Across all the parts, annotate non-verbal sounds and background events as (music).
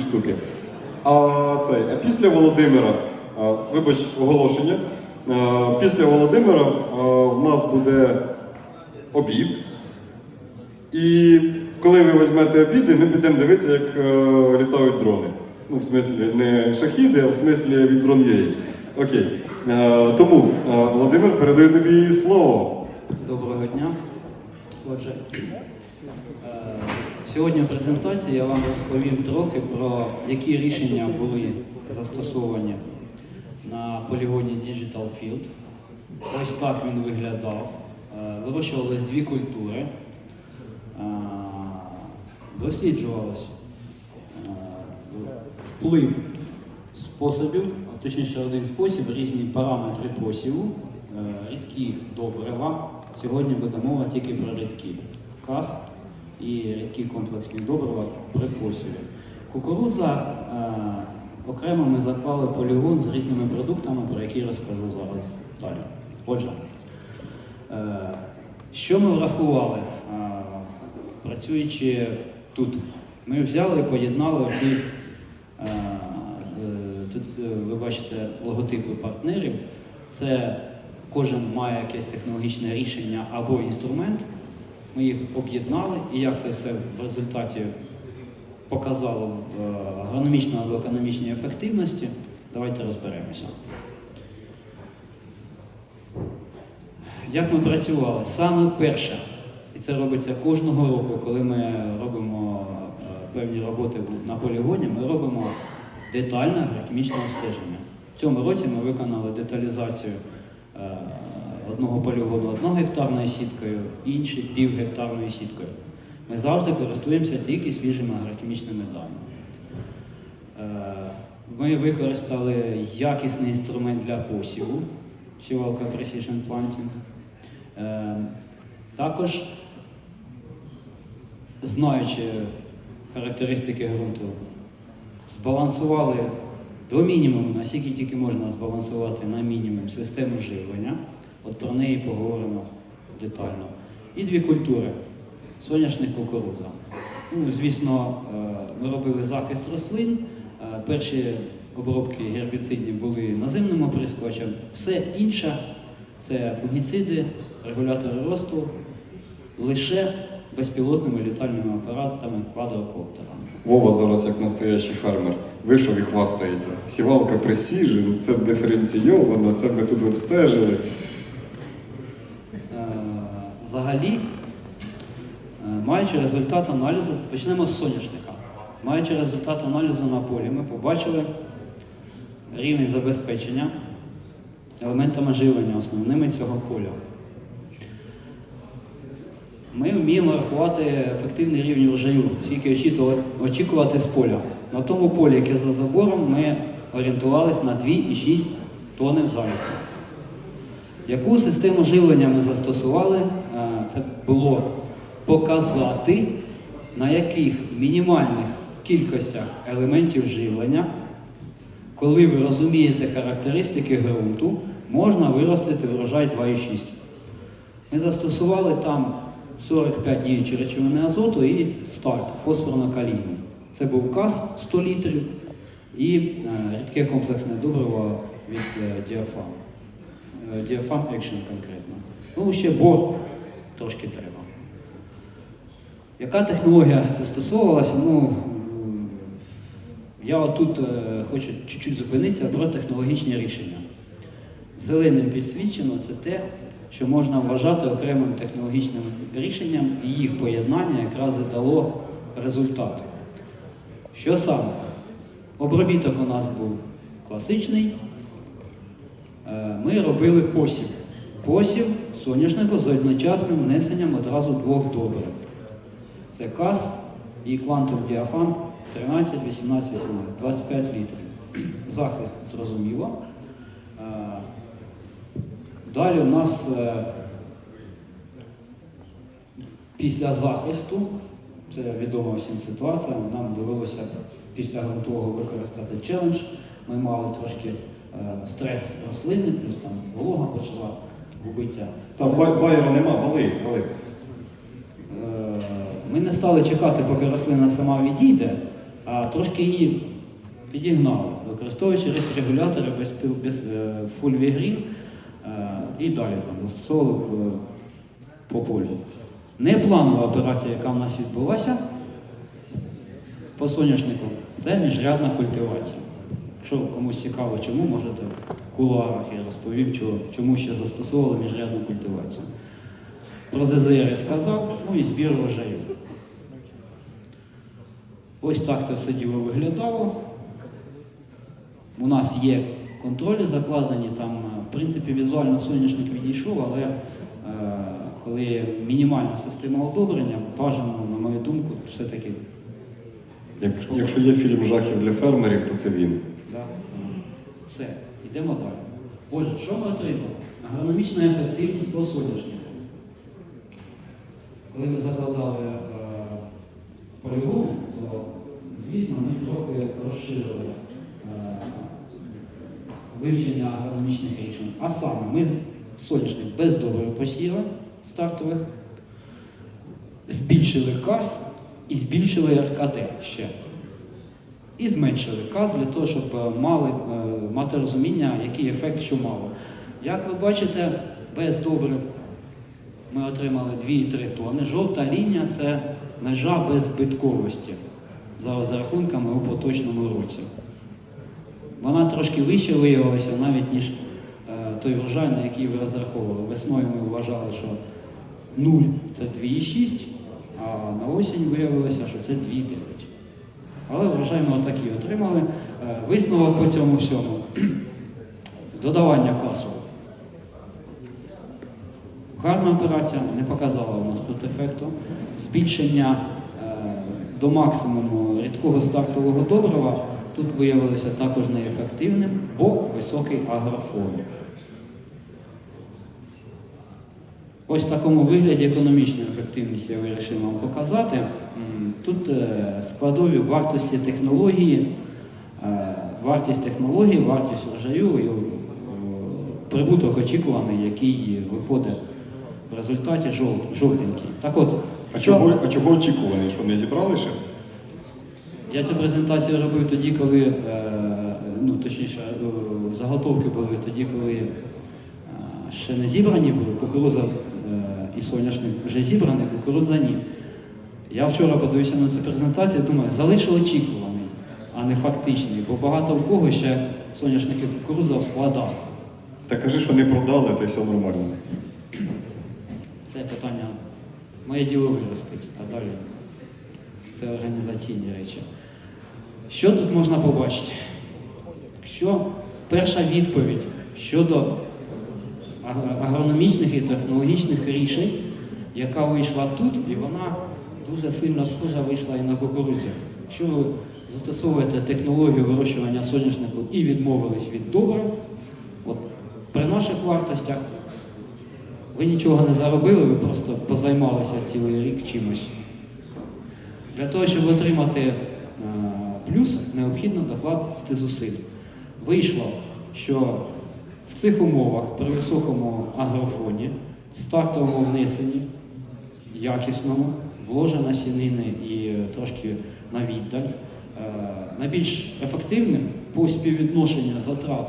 штуки. А цей, а після Володимира, а, вибач, оголошення. А, Після Володимира а, в нас буде обід. І коли ви візьмете обіди, ми підемо дивитися, як е, літають дрони. Ну, в смислі, не шахіди, а в смислі від дрон. Окей. Е, тому, е, Володимир, передаю тобі слово. Доброго дня. Отже, сьогодні в презентації я вам розповім трохи про які рішення були застосовані на полігоні Digital Field. Ось так він виглядав. Е, Вирощувались дві культури. Е, Досліджувалось е, вплив способів, точніше один спосіб, різні параметри посіву, рідкі добрива. Сьогодні буде мова тільки про рідкі каз і рідкі комплексні добрива при посіві. Кукурудза е, окремо ми заклали полігон з різними продуктами, про які розкажу зараз далі. Отже, е, що ми врахували, е, працюючи тут? Ми взяли і поєднали оці Тут ви бачите логотипи партнерів. Це кожен має якесь технологічне рішення або інструмент. Ми їх об'єднали, і як це все в результаті показало в е, агрономічній або економічній ефективності, давайте розберемося. Як ми працювали? Саме перше, і це робиться кожного року, коли ми робимо е, певні роботи на полігоні, ми робимо детальне агрохімічне обстеження. В цьому році ми виконали деталізацію е, одного полігону одногектарною сіткою, інший півгектарною сіткою. Ми завжди користуємося тільки свіжими агрохімічними даними. Е, Ми використали якісний інструмент для посіву, сівалка Precision Planting. Е, Також, знаючи характеристики ґрунту, збалансували до мінімуму, наскільки тільки можна збалансувати на мінімум систему живлення. От про неї поговоримо детально. І дві культури соняшник кукурудза. Ну, звісно, е, ми робили захист рослин. Е, Перші обробки гербіцидні були наземним оприскувачем. Все інше це фунгіциди, регулятори росту, лише безпілотними літальними апаратами, квадрокоптерами. Вова зараз як настоящий фермер. Вийшов і хвастається. Сівалка Precision, це диференційовано, це ми тут обстежили. Взагалі, е, маючи результат аналізу, почнемо з соняшника. Маючи результат аналізу на полі, ми побачили рівень забезпечення елементами живлення основними цього поля. Ми вміємо рахувати ефективний рівень врожаю, скільки очікувати з поля. На тому полі, яке за забором, ми орієнтувалися на 2,6 тонни в заліку. Яку систему живлення ми застосували? Е, Це було показати, на яких мінімальних кількостях елементів живлення, коли ви розумієте характеристики ґрунту, можна виростити врожай 2,6. Ми застосували там 45 діючі речовини азоту і старт фосфорно-калійний. Це був каз 100 літрів і е, рідке комплексне добриво від е, Е, Діафам Action конкретно. Ну, ще бор трошки треба. Яка технологія застосовувалася? Ну, я отут е, хочу чуть-чуть зупинитися про технологічні рішення. Зеленим підсвічено це те, що можна вважати окремим технологічним рішенням, і їх поєднання якраз і дало результат. Що саме? Обробіток у нас був класичний. Е, Ми робили посів. Посів соняшнику з одночасним внесенням одразу двох добрив. Це КАС і Quantum Diafan 13, 18, 18, 25 літрів. (clears throat) Захист зрозуміло. Е, Далі у нас е, після захисту, це відома всім ситуація, нам довелося після ґрунтового використати челендж. Ми мали трошки стрес рослини, плюс там волога почала губитися. Там бай- байера нема, вали їх, вали. Е, Ми не стали чекати, поки рослина сама відійде. а трошки її підігнали, використовуючи регулятори без, без е, е, і далі там застосовували е, по полю. Непланова операція, яка в нас відбулася по соняшнику, це міжрядна культивація. Якщо комусь цікаво, чому, можете в кулуарах я розповім, чому ще застосовували міжрядну культивацію. Про ЗЗР я сказав, ну і збір врожаю. Ось так це все діло виглядало. У нас є контролі закладені, там, е, в принципі, візуально соняшник відійшов, але е, коли мінімальна система одобрення, бажано, на мою думку, все-таки Як, якщо є фільм жахів для фермерів, то це він. Да? Все, йдемо далі. Отже, що ми отримали? Агрономічна ефективність по соняшнику. Коли ми закладали е, полігон, то, звісно, ми трохи розширили е, вивчення агрономічних рішень. А саме, ми соняшник без добрив посіяли стартових, збільшили КАС і збільшили РКД ще і зменшили каз для того, щоб е, мали, е, мати розуміння, який ефект що мало. Як ви бачите, без добрив ми отримали 2,3 тонни. Жовта лінія це межа без збитковості за розрахунками у поточному році. Вона трошки вище виявилася навіть ніж е, той врожай, на який ви розраховували. Весною ми вважали, що 0 це 2,6, а на осінь виявилося, що це 2,9. Але врожай ми отакий отримали. Е, Висновок по цьому всьому. (clears throat) Додавання касу. Гарна операція не показала у нас тут ефекту. Збільшення е, до максимуму рідкого стартового добрива тут виявилося також неефективним, бо високий агрофон. Ось в такому вигляді економічну ефективність я вирішив вам показати. М, Тут е, складові вартості технології, е, вартість технології, вартість врожаю і е, прибуток очікуваний, який виходить в результаті жовтенький. Так от, А чого, а чого очікуваний? Що не зібрали ще? я цю презентацію робив тоді, коли, е, ну точніше, е, заготовки були тоді, коли е, ще не зібрані були, кукуруза е, і соняшник вже зібрані, кукурудза ні. Я вчора подивився на цю презентацію, думаю, залишу очікуваний, а не фактичний, бо багато у кого ще соняшник і кукурудза в складах. Та кажи, що не продали, та й все нормально. Це питання моє діло виростить, а далі це організаційні речі. Що тут можна побачити? Що перша відповідь щодо агрономічних і технологічних рішень, яка вийшла тут, і вона дуже сильно схожа вийшла і на кукурудзі. Якщо ви застосовуєте технологію вирощування соняшнику і відмовились від добрив, от при наших вартостях ви нічого не заробили, ви просто позаймалися цілий рік чимось. Для того, щоб отримати е, плюс, необхідно докласти зусиль. Вийшло, що в цих умовах при високому агрофоні, стартовому внесенні, якісному, вложена сінини і е, трошки на віддаль, е, найбільш ефективним по співвідношенню затрат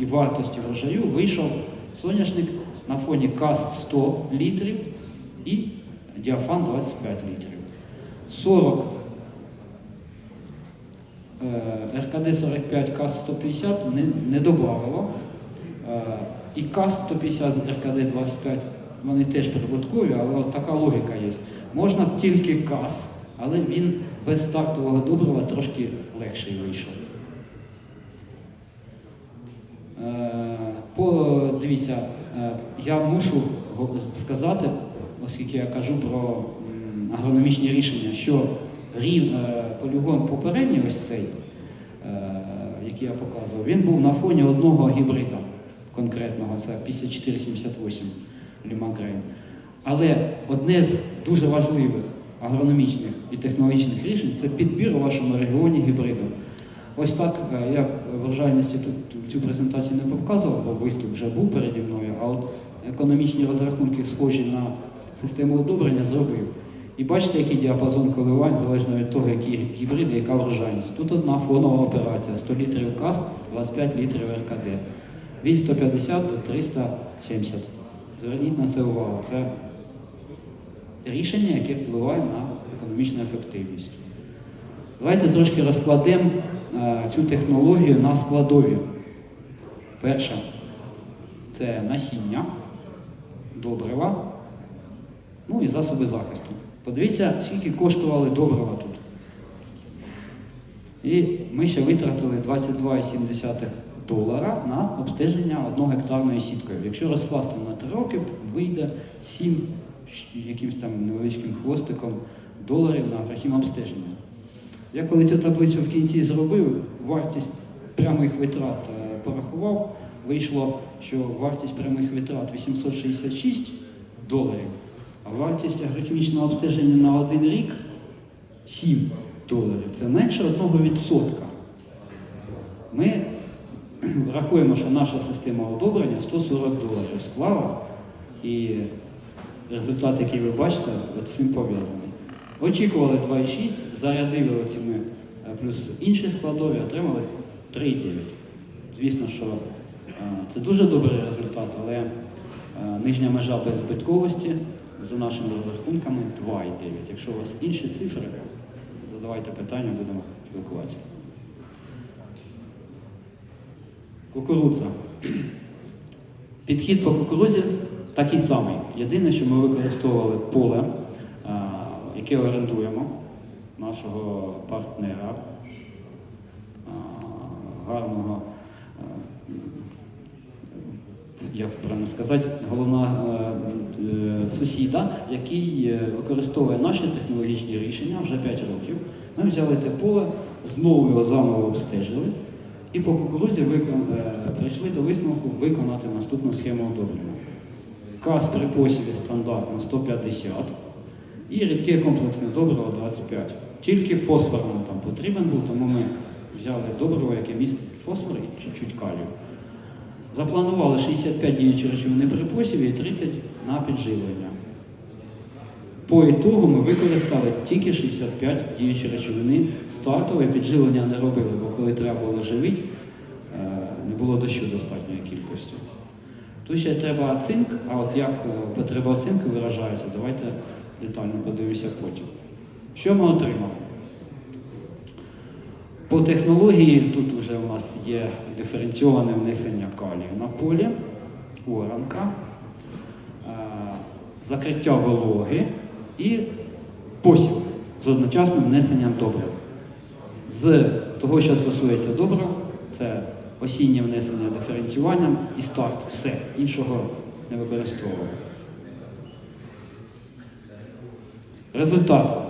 і вартості врожаю вийшов соняшник на фоні КАС 100 літрів і діафан 25 літрів. 40 е, РКД 45, КАС 150 не, не додавало. Е, І КАС 150 з РКД 25, вони теж прибуткові, але от така логіка є. Можна тільки КАС, але він без стартового добрива трошки легший вийшов. Е, По, дивіться, е, я мушу сказати, оскільки я кажу про агрономічні рішення, що рів, е, полігон попередній ось цей, який я показував, він був на фоні одного гібрида конкретного, це 5478 Лімагрейн. Але одне з дуже важливих агрономічних і технологічних рішень це підбір у вашому регіоні гібриду. Ось так е, я врожайності тут цю презентацію не показував, бо виступ вже був переді мною, а от економічні розрахунки схожі на систему одобрення зробив. І бачите, який діапазон коливань залежно від того, які гібриди, яка врожайність. Тут одна фонова операція, 100 літрів КАС, 25 літрів РКД. Від 150 до 370. Зверніть на це увагу. Це рішення, яке впливає на економічну ефективність. Давайте трошки розкладемо е, цю технологію на складові. Перше це насіння, добрива, ну і засоби захисту. Подивіться, скільки коштували добрива тут. І ми ще витратили 22,7 долара на обстеження одногектарної сіткою. Якщо розкласти на 3 роки, вийде 7 щ- якимсь там невеличким хвостиком доларів на агрохімобстеження. Я коли цю таблицю в кінці зробив, вартість прямих витрат е, порахував, вийшло, що вартість прямих витрат 866 доларів, а вартість агрохімічного обстеження на один рік 7 доларів. Це менше 1%. Ми рахуємо, що наша система одобрення 140 доларів склала, і результат, який ви бачите, от з цим пов'язаний. Очікували 2,6, зарядили оціми е, плюс інші складові, отримали 3,9. Звісно, що е, це дуже добрий результат, але е, нижня межа беззбитковості за нашими розрахунками 2,9. Якщо у вас інші цифри, задавайте питання, будемо спілкуватися. Кукурудза. Підхід по кукурудзі такий самий. Єдине, що ми використовували поле, яке орендуємо нашого партнера, гарного, як правильно сказати, головного е, е, сусіда, який е, використовує наші технологічні рішення вже 5 років. Ми взяли те поле, знову його заново обстежили. І по кукурудзі е, прийшли до висновку виконати наступну схему одобрення. Каз при посіві стандартно 150 і рідке комплексне добриво 25. Тільки фосфор нам там потрібен був, тому ми взяли добриво, яке містить фосфор і чуть-чуть калію. Запланували 65 діючі речовини при посіві і 30 на підживлення. По ітогу ми використали тільки 65 діючі речовини. Стартове підживлення не робили, бо коли треба було живити, е, не було дощу достатньої кількості. Тут ще треба цинк, а от як е, потреба цинку виражається, давайте детально подивимося потім. Що ми отримали? По технології тут вже у нас є диференційоване внесення калію на полі, оранка, е, закриття вологи і посів з одночасним внесенням добрив. З того, що стосується добрив, це осіннє внесення диференціюванням і старт. Все, іншого не використовуємо. Результат.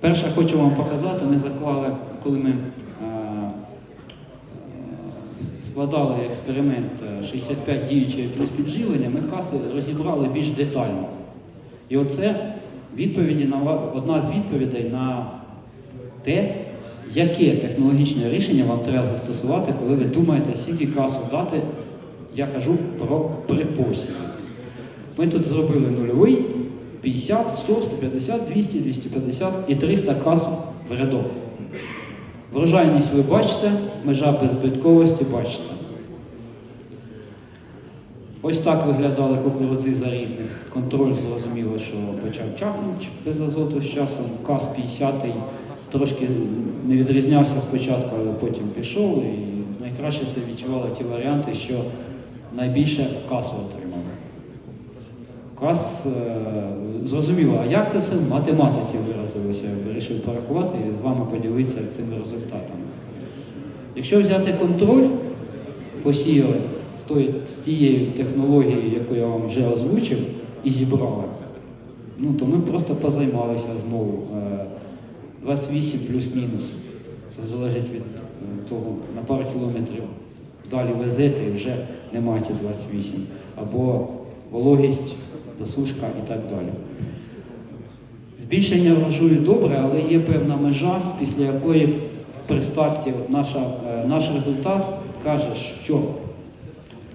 Перше хочу вам показати, ми заклали, коли ми е, е, складали експеримент е, 65 діючої плюс підживлення, ми каси розібрали більш детально. І оце відповіді на одна з відповідей на те, яке технологічне рішення вам треба застосувати, коли ви думаєте, скільки касу дати, я кажу про припосів. Ми тут зробили нульовий, 50, 100, 150, 200, 250 і 300 касу в рядок. Врожайність ви бачите, межа беззбитковості бачите. Ось так виглядали кукурудзи за різних. Контроль зрозуміло, що почав чахнути без азоту з часом. КАС 50 трошки не відрізнявся спочатку, але потім пішов. І найкраще це відчували ті варіанти, що найбільше касу отримали. Кас е, зрозуміло, а як це все в математиці виразилося? Вирішив порахувати і з вами поділитися цими результатами. Якщо взяти контроль, посіяли з, тією технологією, яку я вам вже озвучив, і зібрали, ну то ми просто позаймалися знову. Е, 28 плюс-мінус. Це залежить від е, того, на пару кілометрів далі везете і вже немає ці 28. Або вологість, досушка і так далі. Збільшення врожаю добре, але є певна межа, після якої при старті наша, е, наш результат каже, що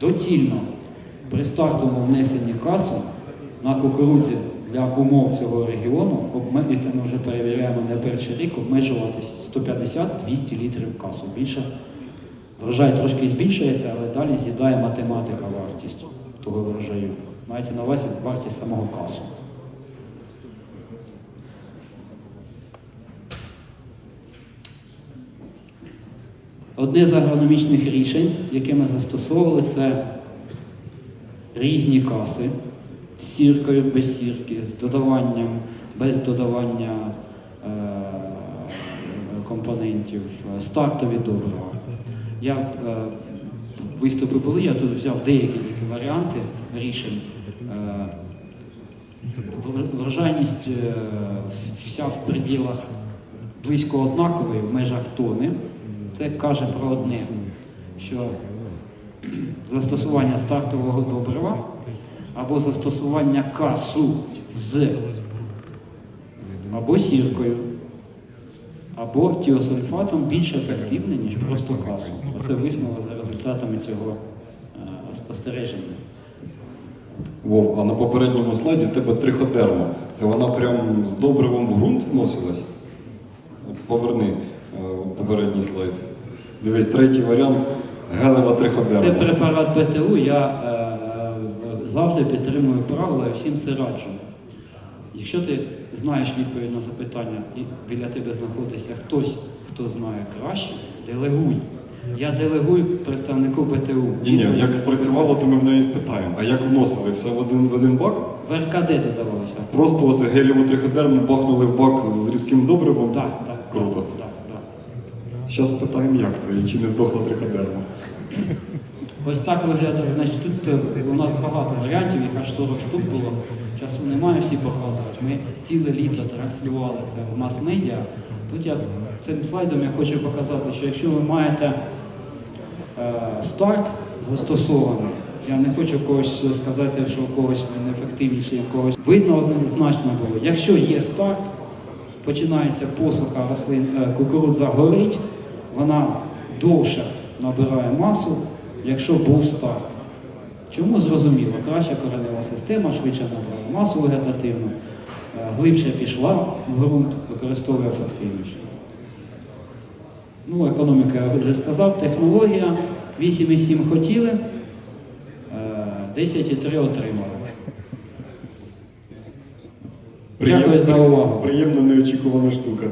доцільно при стартовому внесенні касу на кукурудзі для умов цього регіону, і це ми вже перевіряємо не перший рік, обмежуватись 150-200 літрів касу. Більше врожай трошки збільшується, але далі з'їдає математика вартість того врожаю. Мається на увазі вартість самого касу. Одне з агрономічних рішень, яке ми застосовували, це різні каси сіркою, без сірки, з додаванням, без додавання е, компонентів, стартові добрива. Я е, виступи були, я тут взяв деякі тільки варіанти рішень. Е, вр- Врожайність е, вся в пределах близько однакової в межах тони. Це каже про одне, що (clears throat) застосування стартового добрива або застосування касу з або сіркою, або тіосульфатом більш ефективне, ніж просто касу. Оце висновок за результатами цього е, спостереження. Вов, а на попередньому слайді тебе триходерма. Це вона прям з добривом в ґрунт вносилась? Поверни е, попередній слайд. Дивись, третій варіант гелева триходерма. Це препарат БТУ. Я е, завжди підтримую правила і всім це раджу. Якщо ти знаєш відповідь на запитання і біля тебе знаходиться хтось, хто знає краще, делегуй. Я делегую представнику БТУ. Ні, ні, як спрацювало, то ми в неї спитаємо. А як вносили? Все в один, в один бак? В РКД додавалося. Просто оце гелєву триходерму бахнули в бак з рідким добривом? Так, так. Круто. Так, так. Зараз спитаємо, як це і чи не здохла триходерма. Ось так виглядає. Значить, тут е, у нас багато варіантів, їх аж 40 штук було. Часу немає всі показувати. Ми ціле літо транслювали це в мас-медіа. Тут я цим слайдом я хочу показати, що якщо ви маєте е, старт застосований, я не хочу когось сказати, що у когось він ефективніший, у когось видно однозначно було. Якщо є старт, починається посуха рослин, е, кукурудза горить, вона довше набирає масу, якщо був старт. Чому зрозуміло? Краща коренева система, швидше набрала масу вегетативну, е, глибше пішла в ґрунт, використовує ефективніше. Ну, економіка, я вже сказав, технологія 8,7 хотіли, е, 10,3 отримали. Дякую за увагу. Приємна неочікувана штука.